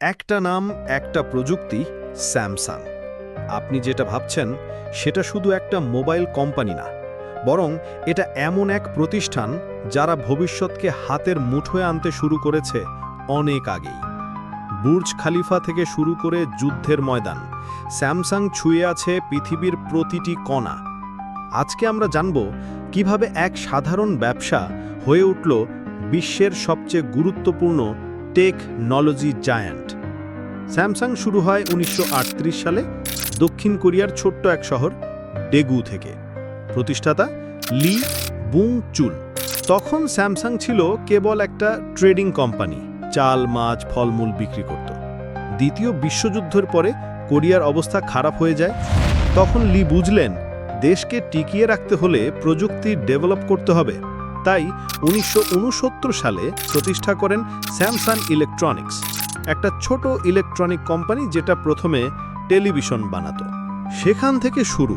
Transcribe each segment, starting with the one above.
একটা নাম, একটা প্রযুক্তি, স্যামসাং। আপনি যেটা ভাবছেন, সেটা শুধু একটা মোবাইল কোম্পানি না, বরং এটা এমন এক প্রতিষ্ঠান যারা ভবিষ্যৎকে হাতের মুঠোয় আনতে শুরু করেছে অনেক আগেই। বুর্জ খালিফা থেকে শুরু করে যুদ্ধের ময়দান, স্যামসাং ছুঁয়ে আছে পৃথিবীর প্রতিটি কণা। আজকে আমরা জানব কীভাবে এক সাধারণ ব্যবসা হয়ে উঠল বিশ্বের সবচেয়ে গুরুত্বপূর্ণ টেকনোলজি জায়ান্ট। স্যামসাং শুরু হয় উনিশশো আটত্রিশ সালে দক্ষিণ কোরিয়ার ছোট্ট এক শহর ডেগু থেকে। প্রতিষ্ঠাতা লি বুং চুল তখন স্যামসাং ছিল কেবল একটা ট্রেডিং কোম্পানি, চাল, মাছ, ফলমূল বিক্রি করত। দ্বিতীয় বিশ্বযুদ্ধের পরে কোরিয়ার অবস্থা খারাপ হয়ে যায়। তখন লি বুঝলেন, দেশকে টিকিয়ে রাখতে হলে প্রযুক্তি ডেভেলপ করতে হবে। তাই উনিশশো উনসত্তর সালে প্রতিষ্ঠা করেন স্যামসাং ইলেকট্রনিক্স, একটা ছোট ইলেকট্রনিক কোম্পানি যেটা প্রথমে টেলিভিশন বানাতো। সেখান থেকে শুরু।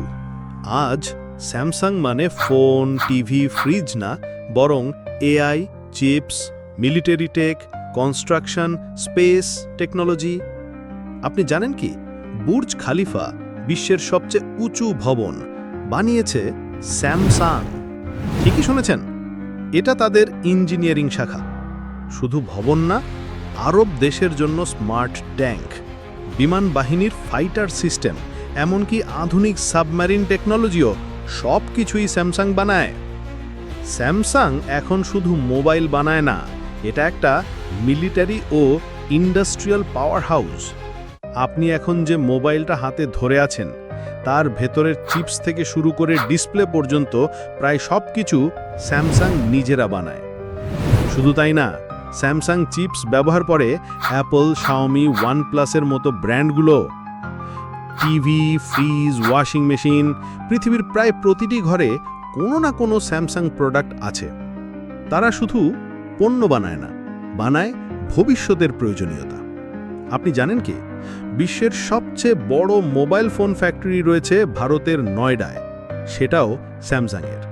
আজ স্যামসাং মানে ফোন, টিভি, ফ্রিজ না, বরং AI, chips, military tech, construction, space, technology. আপনি জানেন কি? বুর্জ খালিফা বিশ্বের সবচেয়ে উঁচু ভবন বানিয়েছে স্যামসাং। ঠিকই শুনেছেন? এটা তাদের ইঞ্জিনিয়ারিং শাখা। শুধু ভবন না, আরব দেশের জন্য স্মার্ট ট্যাঙ্ক, বিমান বাহিনীর ফাইটার সিস্টেম, এমনকি আধুনিক সাবমেরিন টেকনোলজিও সব কিছুই স্যামসাং বানায়। স্যামসাং এখন শুধু মোবাইল বানায় না, এটা একটা মিলিটারি ও ইন্ডাস্ট্রিয়াল পাওয়ার হাউস আপনি এখন যে মোবাইলটা হাতে ধরে আছেন তার ভেতরের চিপস থেকে শুরু করে ডিসপ্লে পর্যন্ত প্রায় সব কিছু স্যামসাং নিজেরা বানায়। শুধু তাই না, স্যামসাং চিপস ব্যবহার করে অ্যাপল, শাওমি, ওয়ানপ্লাসের মতো ব্র্যান্ডগুলো, টিভি, ফ্রিজ, ওয়াশিং মেশিন, পৃথিবীর প্রায় প্রতিটি ঘরে কোনো না কোনো স্যামসাং প্রোডাক্ট আছে। তারা শুধু পণ্য বানায় না, বানায় ভবিষ্যতের প্রয়োজনীয়তা। আপনি জানেন কি? বিশ্বের সবচেয়ে বড় মোবাইল ফোন ফ্যাক্টরি রয়েছে ভারতের নয়ডায়। সেটাও স্যামসাংয়ের।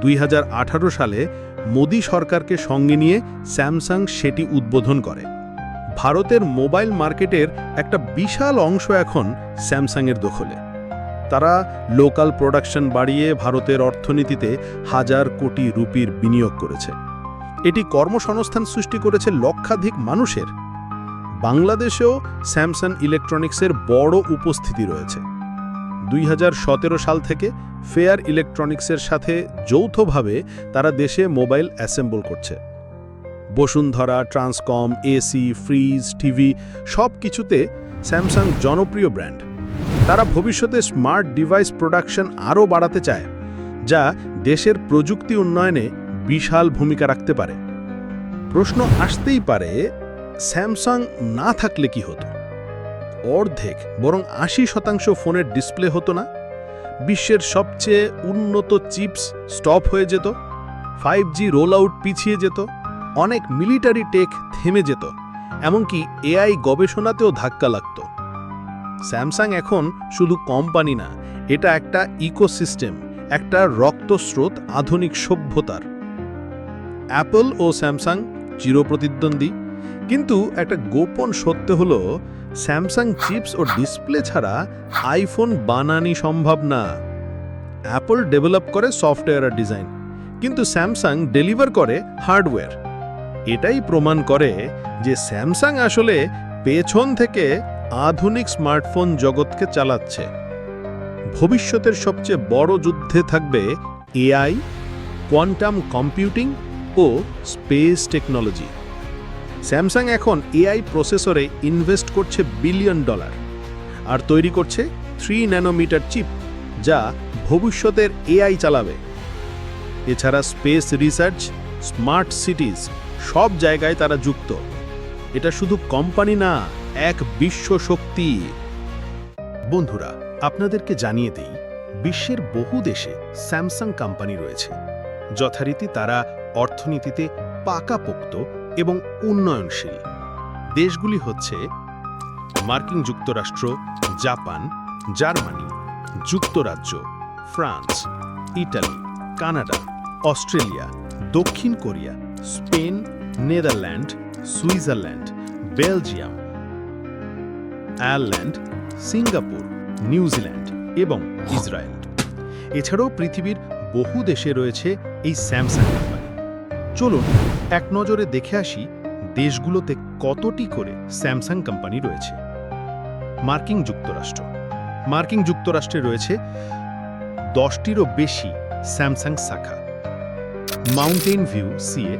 দুই হাজার আঠারো সালে মোদী সরকারকে সঙ্গে নিয়ে স্যামসাং সেটি উদ্বোধন করে। ভারতের মোবাইল মার্কেটের একটা বিশাল অংশ এখন স্যামসাংয়ের দখলে। তারা লোকাল প্রোডাকশন বাড়িয়ে ভারতের অর্থনীতিতে হাজার কোটি রুপির বিনিয়োগ করেছে। এটি কর্মসংস্থান সৃষ্টি করেছে লক্ষাধিক মানুষের বাংলাদেশেও স্যামসাং ইলেকট্রনিক্সের বড় উপস্থিতি রয়েছে। দুই হাজার সতেরো সাল থেকে ফেয়ার ইলেকট্রনিক্সের সাথে যৌথভাবে তারা দেশে মোবাইল অ্যাসেম্বল করছে। Bashundhara, Transcom, AC, fridge, TV সব কিছুতে স্যামসাং জনপ্রিয় ব্র্যান্ড। তারা ভবিষ্যতে স্মার্ট ডিভাইস প্রোডাকশন আরও বাড়াতে চায়, যা দেশের প্রযুক্তি উন্নয়নে বিশাল ভূমিকা রাখতে পারে। প্রশ্ন আসতেই পারে স্যামসাং না থাকলে কি হতো? অর্ধেক বরং আশি শতাংশ ফোনের ডিসপ্লে হতো না? বিশ্বের সবচেয়ে উন্নত চিপস স্টপ হয়ে যেত? ফাইভ জি রোল আউট পিছিয়ে যেত? অনেক মিলিটারি টেক থেমে যেত? এমনকি এআই গবেষণাতেও ধাক্কা লাগত? স্যামসাং এখন শুধু কোম্পানি না, এটা একটা ইকোসিস্টেম, একটা রক্তস্রোত আধুনিক সভ্যতার। অ্যাপল ও স্যামসাং চিরপ্রতিদ্বন্দ্বী। কিন্তু একটা গোপন সত্য হলো, স্যামসাং চিপস ও ডিসপ্লে ছাড়া আইফোন বানানি সম্ভব না। অ্যাপল ডেভেলপ করে সফটওয়্যার আর ডিজাইন, কিন্তু স্যামসাং ডেলিভার করে হার্ডওয়্যার। এটাই প্রমাণ করে যে স্যামসাং আসলে পেছন থেকে আধুনিক স্মার্টফোন জগৎকে চালাচ্ছে। ভবিষ্যতের সবচেয়ে বড় যুদ্ধে থাকবে এআই, কোয়ান্টাম কম্পিউটিং ও স্পেস টেকনোলজি। স্যামসাং এখন এআই প্রসেসরে ইনভেস্ট করছে বিলিয়ন ডলার আর তৈরি করছে থ্রি ন্যানোমিটার চিপ যা ভবিষ্যতের এআই চালাবে। এছাড়া স্পেস রিসার্চ স্মার্ট সিটিজ সব জায়গায় তারা যুক্ত। এটা শুধু কোম্পানি না, এক বিশ্ব শক্তি। বন্ধুরা, আপনাদেরকে জানিয়ে দিই, বিশ্বের বহু দেশে স্যামসাং কোম্পানি রয়েছে। যথারীতি তারা অর্থনীতিতে পাকাপোক্ত এবং উন্নয়নশীল। দেশগুলি হচ্ছে মার্কিন যুক্তরাষ্ট্র, জাপান, জার্মানি, যুক্তরাজ্য, ফ্রান্স, ইটালি, কানাডা, অস্ট্রেলিয়া, দক্ষিণ Korea, Spain, Netherland, Switzerland, Belgium, Ireland, Singapore, New Zealand এবং ইসরায়েল। এছাড়াও পৃথিবীর বহু দেশে রয়েছে এই স্যামসাং কোম্পানি চলুন, এক নজরে দেখে আসি দেশগুলোতে কতটি করে স্যামসাং কোম্পানি রয়েছে। মার্কিন যুক্তরাষ্ট্র। মার্কিন যুক্তরাষ্ট্রে রয়েছে দশটিরও বেশি স্যামসাং শাখা। মাউন্টেন ভিউ, সিএ,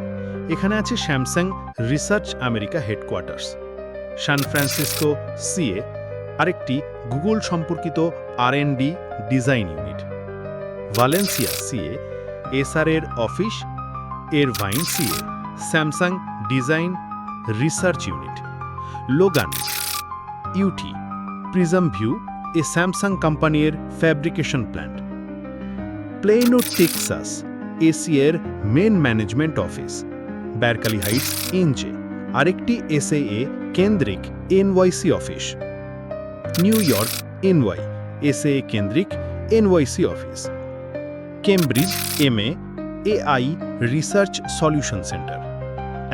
এখানে আছে Samsung research America headquarters. San Francisco, CA, আরেকটি গুগল সম্পর্কিত আর design unit. Valencia, CA SR এর office Irvine CA Samsung design research unit Logan UT prism view এ স্যামসাং কোম্পানির fabrication plant plano Texas এসিএর main management office Berkeley Heights ইঞ্চে আরেকটি SAA কেন্দ্রিক NYC office New York NY SAA কেন্দ্রিক NYC office Cambridge MA AI research solution centre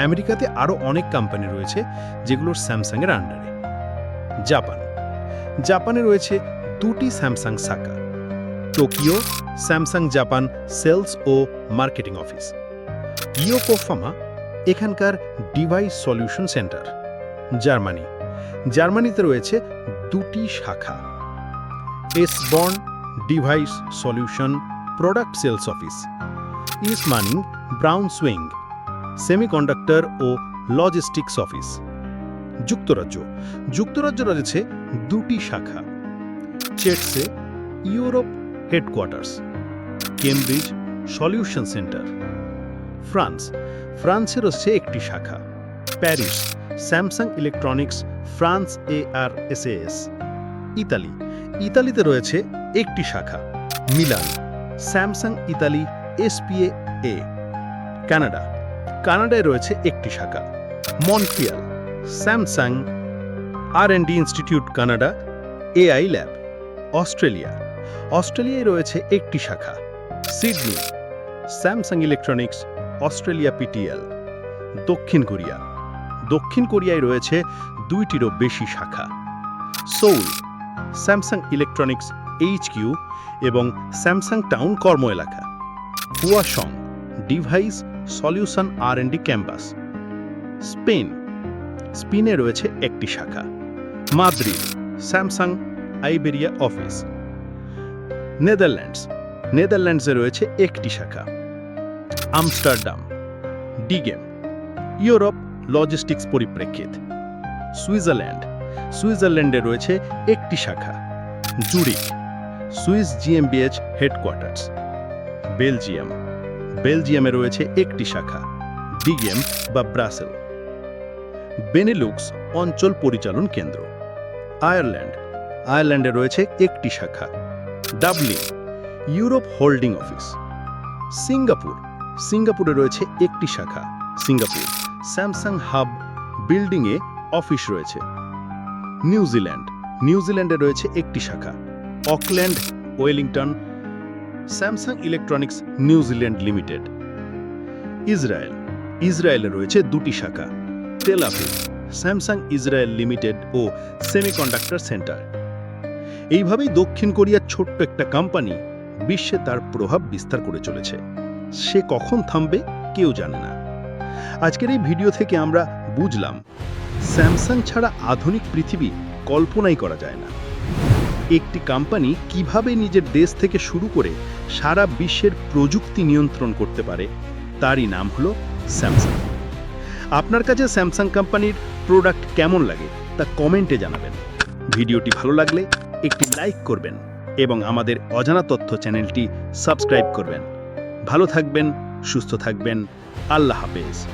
আমেরিকাতে আরও অনেক company রয়েছে যেগুলোর স্যামসাংয়ের আন্ডারে জাপান। জাপানে রয়েছে দুটি স্যামসাং শাখা। টোকিও স্যামসাং জাপান সেলস ও মার্কেটিং অফিস ইয়োকোফামা এখানকার ডিভাইস সলিউশন সেন্টার জার্মানি। জার্মানিতে রয়েছে দুটি শাখা। Eschborn device solution product sales office Ismaning Braunschweig, semiconductor ও লজিস্টিক্স অফিস। যুক্তরাজ্য। যুক্তরাজ্য রয়েছে দুটি শাখা। Chertsey Europe headquarters, Cambridge solution centre. France. ফ্রান্সে রয়েছে একটি শাখা, Paris, Samsung electronics, France A R S S. Italy. ইতালিতে রয়েছে একটি শাখা, Milan, Samsung Italy SPA A. Canada. কানাডায় রয়েছে একটি শাখা, Montreal. Samsung R and D institute Canada, AI lab, Australia. অস্ট্রেলিয়ায় রয়েছে একটি শাখা, Sydney. Samsung Electronics, Australia PTL. দক্ষিণ কোরিয়া। দক্ষিণ কোরিয়ায় রয়েছে দুইটিরও বেশি শাখা Seoul Samsung Electronics H Q এবং স্যামসাং টাউন কর্ম এলাকা Hwaseong device solution R D campus Spain স্পেনে রয়েছে একটি শাখা Madrid Samsung Iberia office Netherlands নেদারল্যান্ডসে রয়েছে একটি শাখা আমস্টারডাম ডিগেম ইউরোপ লজিস্টিক্স পরিপ্রেক্ষিত সুইজারল্যান্ড সুইজারল্যান্ডে রয়েছে একটি শাখা জুরিক সুইস জিএমবিএচ হেডকোয়ার্টার্স বেলজিয়াম। বেলজিয়ামে রয়েছে একটি শাখা, ডিগেম বা ব্রাসেল। বেনেলুক্স অঞ্চল পরিচালন কেন্দ্র। আয়ারল্যান্ড, আয়ারল্যান্ডে রয়েছে একটি শাখা, Dublin, Europe holding office. Singapore, সিঙ্গাপুরে রয়েছে একটি শাখা, সিঙ্গাপুর। স্যামসাং হাব বিল্ডিংয়ে অফিস রয়েছে। নিউজিল্যান্ড, নিউজিল্যান্ডে রয়েছে একটি শাখা, Auckland, Wellington Samsung electronics New Zealand limited Israel ইসরায়েলে রয়েছে দুটি শাখা। Tel Aviv Samsung Israel limited ও সেমিকন্ডাক্টর সেন্টার এইভাবেই দক্ষিণ কোরিয়ার ছোট্ট একটা কোম্পানি বিশ্বে তার প্রভাব বিস্তার করে চলেছে। সে কখন থামবে কেউ জানে না। আজকের এই ভিডিও থেকে আমরা বুঝলাম স্যামসাং ছাড়া আধুনিক পৃথিবী কল্পনাই করা যায় না। একটি কোম্পানি কীভাবে নিজের দেশ থেকে শুরু করে সারা বিশ্বের প্রযুক্তি নিয়ন্ত্রণ করতে পারে, তারই নাম হলো স্যামসাং আপনার কাছে স্যামসাং কোম্পানির প্রোডাক্ট কেমন লাগে, তা কমেন্টে জানাবেন। ভিডিওটি ভালো লাগলে একটি লাইক করবেন এবং আমাদের অজানা তথ্য চ্যানেলটি সাবস্ক্রাইব করবেন। ভালো থাকবেন, সুস্থ থাকবেন, আল্লাহ হাফেজ।